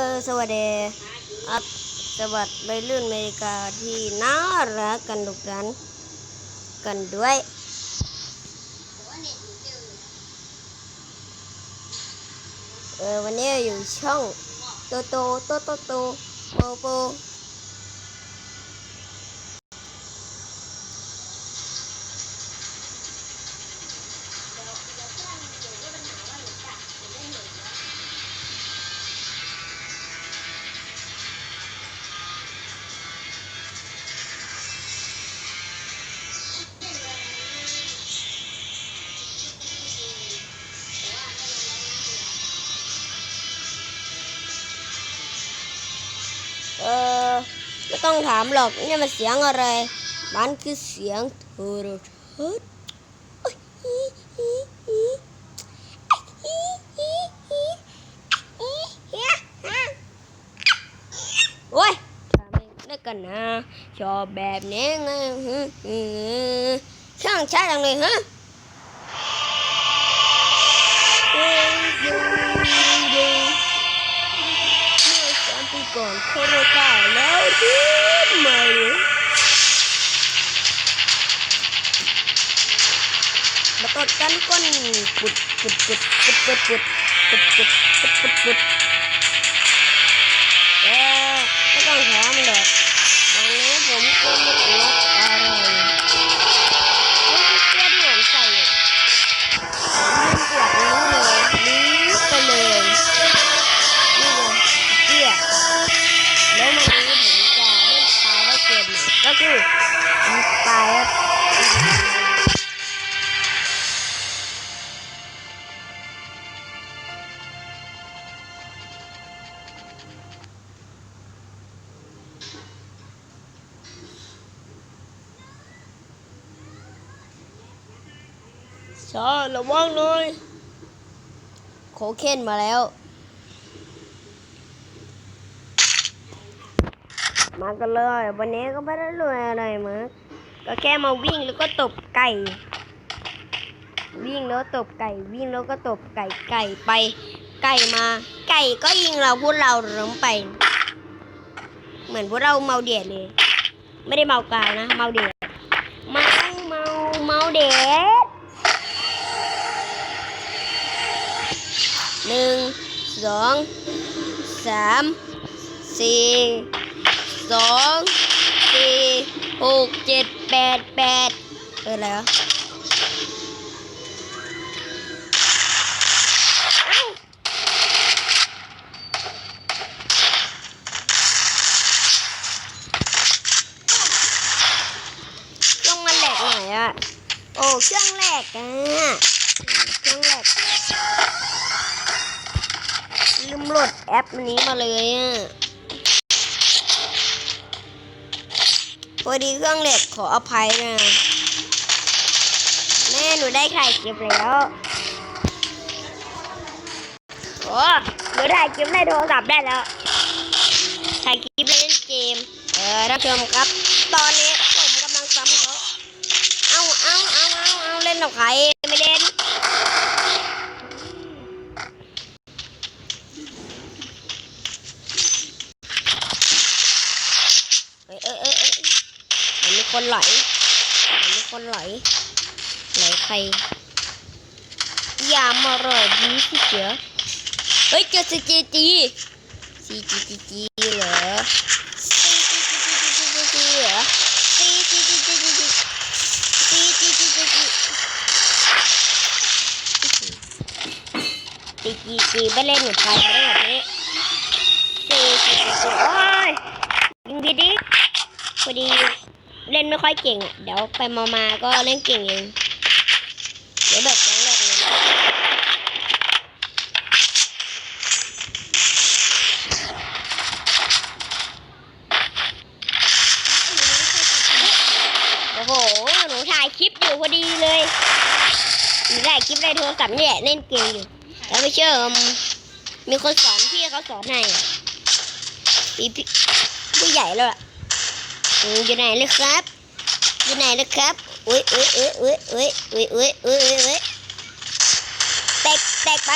อสวัสดีอัพสวัสดีวัยรุ่นอเมริกาที่น่ารักกันทุกท่านกันด้วยเออวันนี้อยู่ช่องโตโตโตโตโตโปโป ไม่ต้องถามหรอกนี่มันเสียงอะไร มันคือเสียงโทรทัศน์โอ้ยทำเองได้กันนะชอบแบบนี้ไงช่างช้าจังเลยฮะก่อนโคโรต้าและ มาเลยมาตดกันก้นปุดปุดปุดปุดปุดปุดปุดปุดปุดปุดปุดเออไม่ต้องถามหรอกตอนนี้ผมก็ ชาระวังหน่อย โคเคนมาแล้ว มากันเลย วันนี้ก็ไม่ได้รวยอะไรมากก็แค่มาวิ่งแล้วก็ตบไก่ วิ่งแล้วตบไก่ วิ่งแล้วก็ตบไก่ไก่ไป ไก่มา ไก่ก็ยิงเราพวกเราล้มไป เหมือนพวกเราเมาเดียดเลย ไม่ได้เมากาวนะ เมาเดียดเมาเมาเมาเดียด หนึ่งสองสามสี่สองสี่หกเจ็ดแปดแปดเอออะไรวะ แอปนี้มาเลยอะพอดีเครื่องแหลกขออภัยนะแม่หนูได้ถ่ายคลิปแล้วโอ้หนูถ่ายคลิปในโทรศัพท์ได้แล้วถ่ายคลิปเล่นเกมเออท่านผู้ชมครับ ตอนนี้ผมกำลังซ้ำเขาเอาเอาเอาเอาเอาเล่นกับใครไม่เล่น เอ้ยเอ้ยเอ้ยเอ้ยมันมี คนไหลมีคนไหลไหลใครยามาเรอดีสิเจ๋อเฮ้ยเจอซีจีจีซีจีจีจีเหรอซีจีจีจีจีจีเหรอซีจีจีจีจีจีซีจีจีจีจีซีจีจีไม่เล่นหนูไทยไม่เล่นแบบนี้ซีจีจีจีโอ้ยยิงดีดิพอดี ล่นไม่ค่อยเก่งอะ เดี๋ยวไปมามาก็เล่นเก่งเอง เดี๋ยวแบบครั้งแรกเลยโอ้โห หนูถ่ายคลิปอยู่พอดีเลยหนูถ่ายคลิปในโทรศัพท์นี่ยเล่นเกมอยู่ แล้วไม่เชื่อมมีคนสอนพี่เขาสอนให้พี่ผู้ใหญ่แล้วล่ะอืมอยู่ไหนเลยครับ อยู่ไหนนะครับอุ้ยอุ้ยอุ้ยอุ้ยอุ้ยอุ้ยอุ้ยอุ้ยอุ้ยอุ้ยแตกแตกไป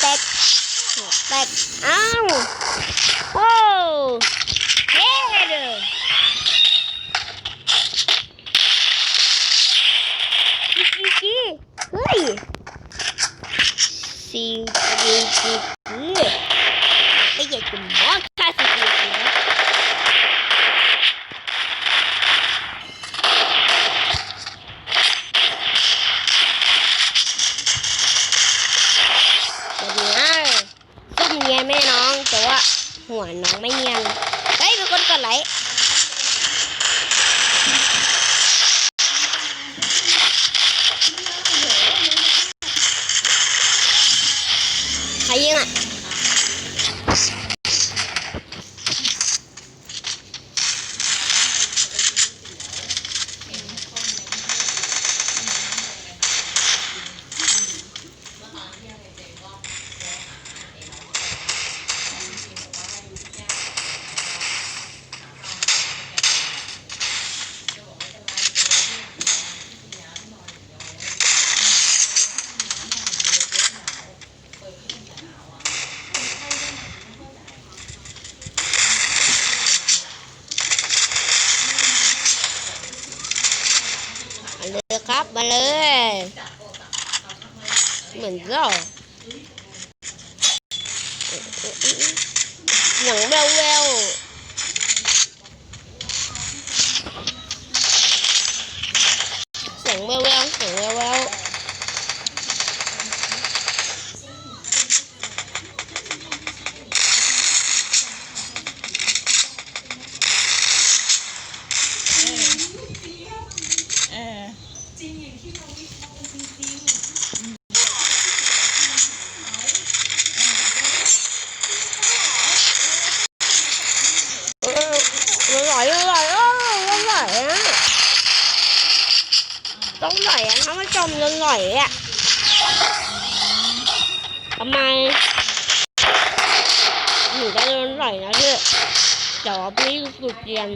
แตกแตกอ้าวโอ้เฮ้เด้อจีจีจีเฮ้ยซีจีจีจีไม่อยากจะมองค่าซีจีจีนะแต่เนี้ยส้มเนียนแม่น้อง แต่ว่า หัวน้องไม่เนียนเฮ้ย เลยครับมาเลย เหมือนเราหนังแววแววเสียงแววแววเสียงแววแววเออมันไหลมันไหลเออมันไหลอะ ต้องไหลอะถ้ามันจมจนไหลอะทำไมหนูจะโดนไหลนะเธอเดี๋ยวพี่สุดเรียน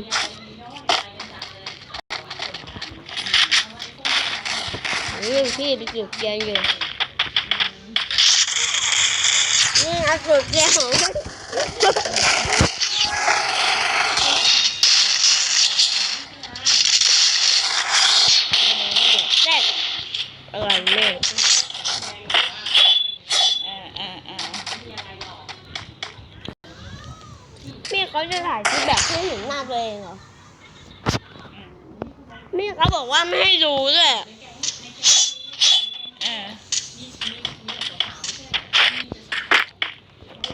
นี่พี่ไปจุดเรียนอยู่นี่เอาจุดเรียนของ ถ่ายคลิปแบบให้เห็นหน้าตัวเองเหรอพี่เขาบอกว่าไม่ให้ดูด้วย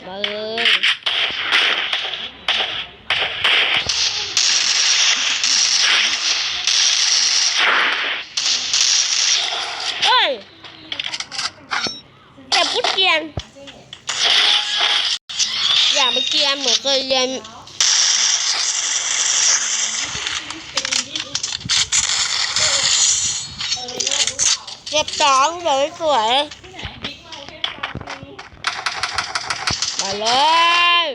มาเลยเอ้ยแต่พูดเกรียน อยากไปเกรียนเหมือนเคยเรียน เก็บสองสวยสวยมาเลย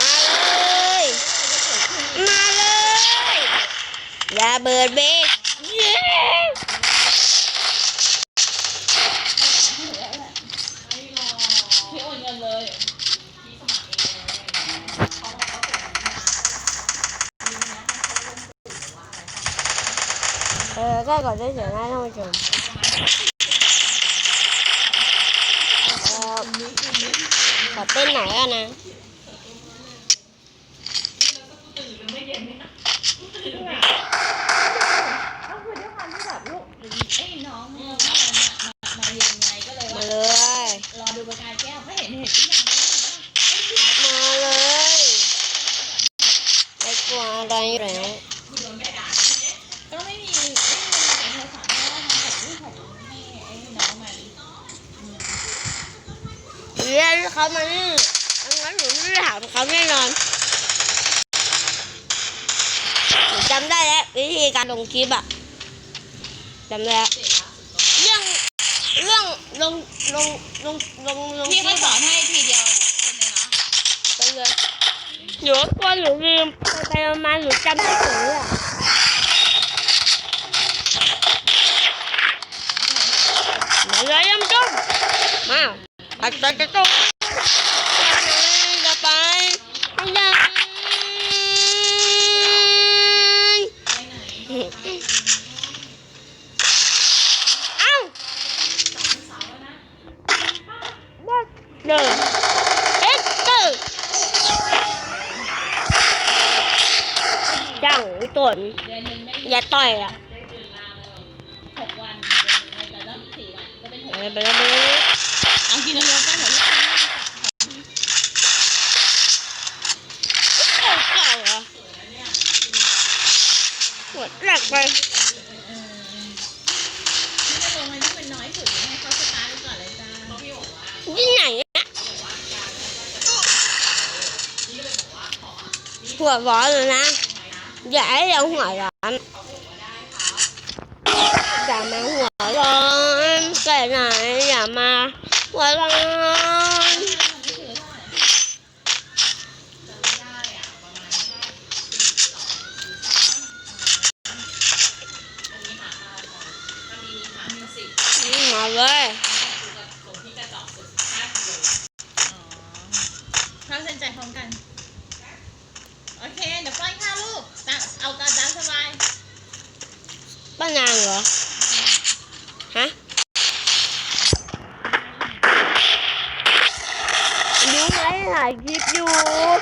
มาเลย มาเลย อย่าเบิดเบร เออก็ก่อนได้เสียงนะท่านผู้ชมเออขอเต้นหน่อยก็นะก็คือด้วยความที่แบบลูกเอ้ยน้องเออมามามาเรียนไงก็เลยมาว่าเลย รอดูประกายแก้วก็เห็นเห็นที่ยังไม่เห็น มาเลยไม่กลัวอะไรอยู่แล้ว ก็ไม่มีไม่มีโทรศัพท์เพราะว่าทำแบบลูกของให้ไอ้น้องมัน เรียนเขามานี่งั้นหนูไม่ได้ถาม เขาแน่นอนหนูจำได้แล้ววิธีการลงคลิปอะจำได้แล้วเรื่องเรื่องลงลงลงลงลงคพี่ลิเขาปสออะนให้ทีเดียวคนเลยเนาะไปเลยหนูกลัวหนูลืมไปๆมาๆหนูจำไม่ถึงอะอาจจะจะต้องจะ เป็นหกไปไปแล้วไปแล้วเอากินเร็วๆก็เหมือนลูกค้าเก่าเหรอปวดหลักไปเออนี่จะลงมาที่เป็นน้อยก่อนเลยจ้าพี่บอกว่าที่ไหนอะหัวร้อนเลยนะอย่าให้เราหัวร้อน หัวร้อนม่ถือเท่าไหร่มาเลยเข้าเส้นใจพร้อมกัน โอเค เดี๋ยวป้อนข้าวลูกตามเอาตาตามสบายป้านางเหรอ ฮะรู้ไหมถ่ายคลิปอยู่ ฮะ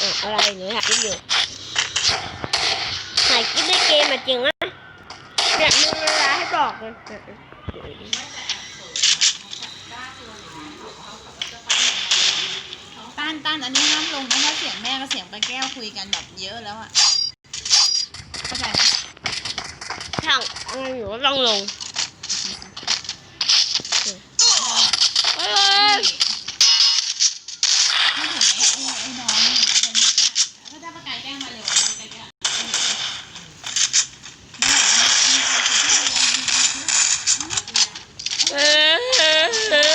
อะอะไรหนูถ่ายคลิปอยู่ถ่ายคลิปในเกมมาจริงอะอยากมีเวลาให้บอกเลย ต้นอันนี้ห้ามลงนะเพราะเสียงแม่กับเสียงปลาแก้วคุยกันแบบเยอะแล้วอะเข้าใจไหม ช่างอะไรหนูก็ต้องลงเฮ้ย ไม่เห็นไอ้ไอ้ไอ้น้องคนนี้จะถ้าได้ประกายแก้งมาเร็วประกายแก้ว เออเออเออ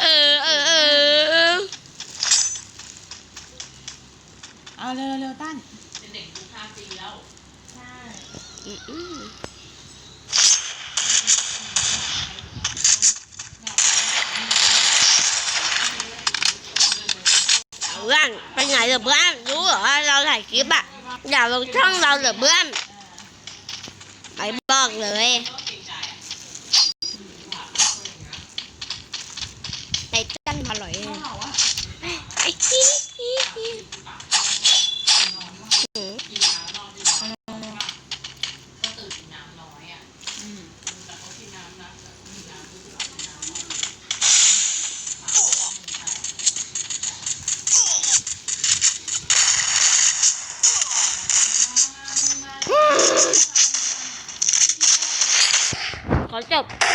เออเออเออ เอาเร็วเร็วตั้น อืมเพื่อนไปไหนเหรอเพื่อนรู้เหรอว่าเราถ่ายคลิปอะอย่าลงช่องเราเหรอเพื่อนไปบอกเลย ข